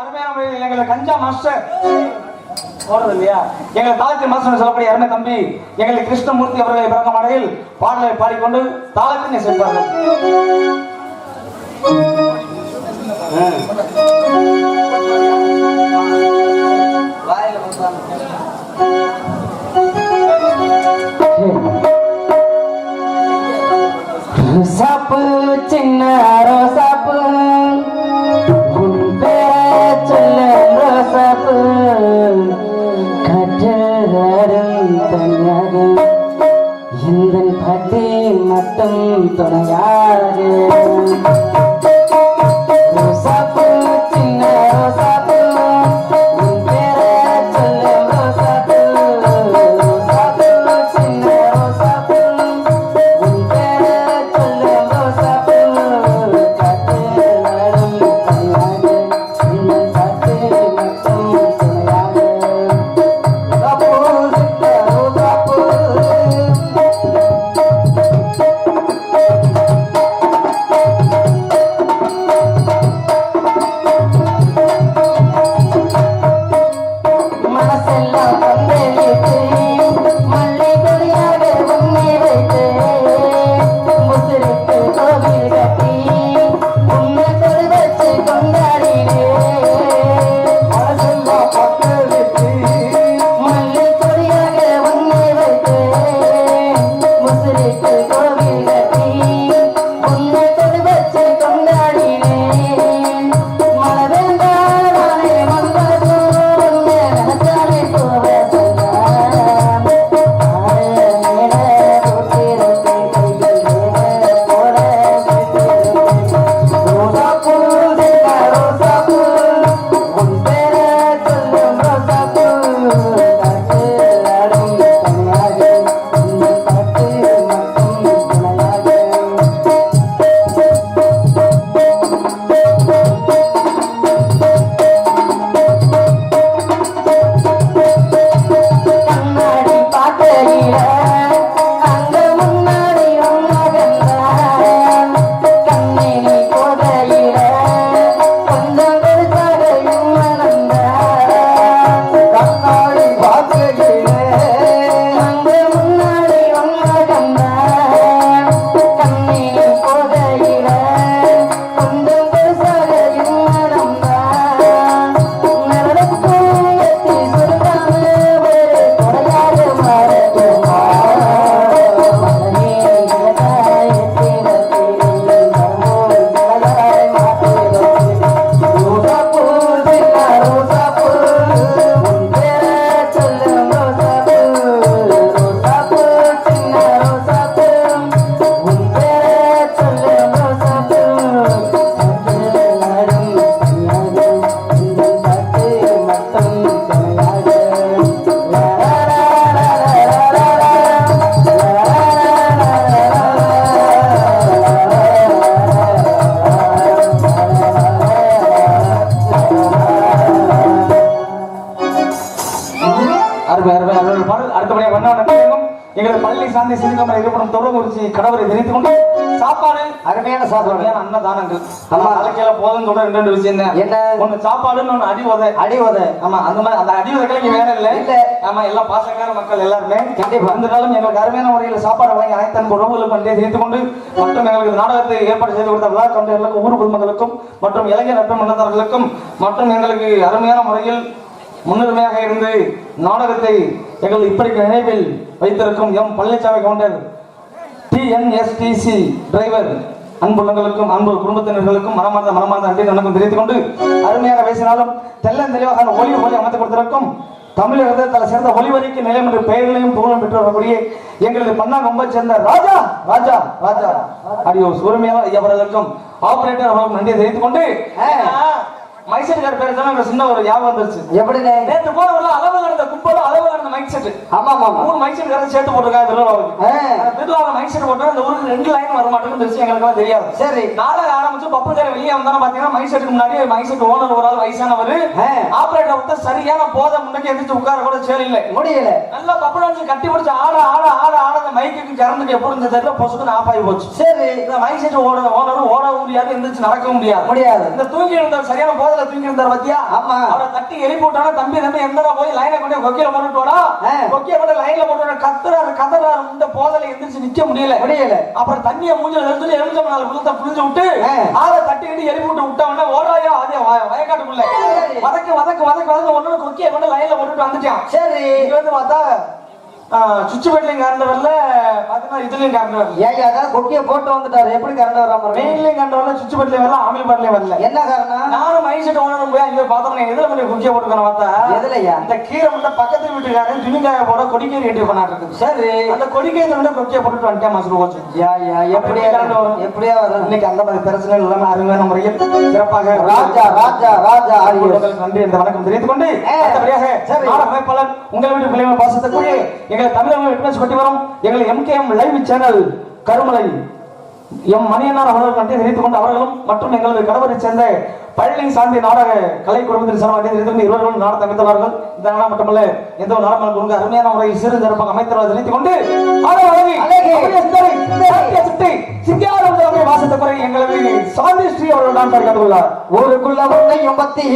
அருமையான எங்களை கஞ்சா மாஸ்டர். போடுறது இல்லையா தாளத்தின் மாஸ்டர் சொல்லக்கூடிய அருமை தம்பி கிருஷ்ணமூர்த்தி அவர்களை பிறந்த மடையில் பாடலை பாடிக்கொண்டு தாளத்தினை சேர்ப்பார்கள். ரோசாப்பு சின்ன ரோசா இந்த பாட்டி மட்டும் துணையாக அருமை அருமை அருமை பாடல் அடுத்தபடியாக வண்ண எங்களது பள்ளி சார்ந்த சிறுகமலை இருப்பிடம் தொடர்புரிச்சி கடவுளை தெரிவித்துக் கொண்டு சாப்பாடு அருமையான சாப்பாடு அன்னதானங்கள் ஆமா தலைக்கையில போதும் கூட ரெண்டு ரெண்டு விஷயம் தான் என்ன? ஒண்ணு சாப்பாடுன்னு ஒண்ணு அடி உதை அடி உத ஆமா அந்த மாதிரி அந்த அடி உதைகளுக்கு வேற இல்ல இல்ல. ஆமா எல்லாம் பாசக்கார மக்கள் எல்லாருமே கண்டிப்பா. இருந்தாலும் எங்களுக்கு அருமையான முறையில் சாப்பாடு வாங்கி அனைத்து உறவுகளும் நன்றியை தெரிவித்துக் கொண்டு மற்றும் எங்களுக்கு நாடகத்தை ஏற்பாடு செய்து கொடுத்த விழா கண்டர்களுக்கும் ஊர் பொதுமக்களுக்கும் மற்றும் இளைஞர் நட்பு மன்னர்களுக்கும் மற்றும் எங்களுக்கு அருமையான முறையில் முன்னுரிமையாக இருந்து நாடகத்தை எங்கள் இப்படி நினைவில் வைத்திருக்கும் M Palaniswami Gounder TNSTC driver. அன்புள்ளங்களுக்கும் அன்பு குடும்பத்தினர்களுக்கும் மனமார்ந்த மனமார்ந்த நன்றி வணக்கம் தெரிவித்துக் கொண்டு அருமையாக பேசினாலும் தெல்ல தெளிவாக ஒளி ஒளி அமைத்துக் கொடுத்திருக்கும் தமிழகத்தில் தலை சேர்ந்த ஒளிவரிக்கு நிலையம் என்ற பெயர்களையும் புகழும் பெற்று வரக்கூடிய எங்களது பன்னா கொம்பை சேர்ந்த ராஜா ராஜா ராஜா. அடியோ சூரமையாக அவர்களுக்கும் ஆபரேட்டர் அவர்களுக்கும் நன்றியை தெரிவித்துக் கொண்டு மைசூர்கார் பேர் தான் சின்ன ஒரு ஞாபகம் வந்துருச்சு. எப்படிண்ணே நேற்று போன அளவு கடந்த கும்பலும் அளவு கடந்த மைக் செட் ஆமா ஆமா மூணு மைக் செட் கரை சேர்த்து போட்டிருக்காங்க திருவிழாவுக்கு ஆ, அந்த ஊருக்கு ரெண்டு லைன் வர மாட்டேங்குது விஷயம் எங்களுக்கெல்லாம் தெரியாது. சரி. நாடகம் ஆரம்பிச்சு பப்பு தேவை வெளியே வந்தாலும் பாத்தீங்கன்னா மைக் செட்டுக்கு முன்னாடி மைக் செட் ஓனர் ஒரு ஆள் வயசானவர். ஆபரேட்டர் வந்து சரியான போதை முன்னாடி எந்திரிச்சு உட்கார கூட சேலையில முடியல. நல்லா பப்பு டான்ஸ் கட்டி பிடிச்சு ஆட ஆட ஆட ஆட அந்த மைக்குக்கு கறந்துட்டு எப்படி இருந்த தெரியல பொசுக்குன்னு ஆஃப் ஆகி போச்சு. சரி. இந்த மைக் செட் ஓட ஓனரும் ஓடவும் முடியாது எந்திரிச்சு நடக்கவும் முடியாது. முடியாது. இந்த தூங்கி இருந்தார் சரியான போதையில தூங்கி இருந்தார் பாத்தியா? ஆமா. அவரை தட்டி எழுப்பி விட்டானா தம்பி தம்பி எந்தடா போய் லைனை கொண்டு கொக்கியில போட்டுட்டு வாடா? ஆ. கொக்கிய கொண்டு லைன்ல போட்டு கத்துறாரு கத்துறாரு. இந்த போதையில எந்திரிச்சு நிக்க முடியல. முடியல. அப்புறம் தண்ணிய மூஞ்சில எடுத்து எலுமிச்சம் நாலு புள்ளத்தை புளிஞ்சு விட்டு. ஆளை தட்டி கட்டி எழுப்பி விட்டு விட்டவன ஓடாயா அதே வய- வயக்காட்டுக்குள்ள. வதக்கு வதக்கு வதக்கு வதக்கு ஒண்ணு கொக்கிய கொண்டு லைன்ல போட்டுட்டு வந்துட்டான். சரி. இங்க வந்து பார்த்தா சுவிட்ச் பெட்லையும் கரண்ட் வரல பாத்தீங்கன்னா இதுலயும் கரண்ட் வரல ஏன் அதான் கொக்கிய போட்டு வந்துட்டாரு. எப்படி கரண்ட் வராம? மெயின்லயும் கரண்ட் வரல சுவிட்ச் பெட்லையும் வரல ஆமில் பட்லயும் வரல. என்ன காரணம்? நானும் மைசெட் ஓனரும் போய் அங்கே பார்த்தோம். எதுல கொஞ்சம் குக்கிய போட்டுக்கணும் பார்த்தா எதுலயா? இந்த கீரை முட்டை பக்கத்து வீட்டுக்காரன் துணிக்காய போட கொடிக்கீரை ஏற்றி பண்ணாட்டு இருக்குது. சரி. அந்த கொடிக்கீரை விட கொக்கிய போட்டுட்டு வந்துட்டேன் மாசம் போச்சு யா யா எப்படியா கரண்ட் வரும்? எப்படியா வரும்? இன்னைக்கு அந்த மாதிரி பிரச்சனை இல்லாம அருமையான முறையில் சிறப்பாக ராஜா ராஜா ராஜா ஆரியஸ் உங்களுக்கு நன்றி என்ற வணக்கம் தெரிவித்துக் கொண்டு சரி. அமைப்பாளர் உங்கள் வீட்டு பிள்ளைகள் பாசத்துக்குரிய எங்கள் தமிழக வெட்மஸ் கொட்டி வரும் எங்கள் MKM live channel Karumalai. M Maniyanar அவர்கள் நன்றி தெரிவித்துக் கொண்டு அவர்களும் மற்றும் எங்களது கடவுளை சேர்ந்த பழனி சாந்தி நாடக கலை குடும்பத்தின் சார்பாக தெரிவித்துக் கொண்டு இருவர்களும் நாடகம் அமைத்துள்ளார்கள் இந்த நாடகம் மட்டுமல்ல எந்த ஒரு நாடகம் கொண்டு அருமையான முறையில் சிறு சிறப்பாக அமைத்துள்ளதை தெரிவித்துக் கொண்டு எங்களது சாந்தி ஸ்ரீ அவர்கள் தான் கற்றுள்ளார் ஊருக்குள்ள உன்னையும் பத்தி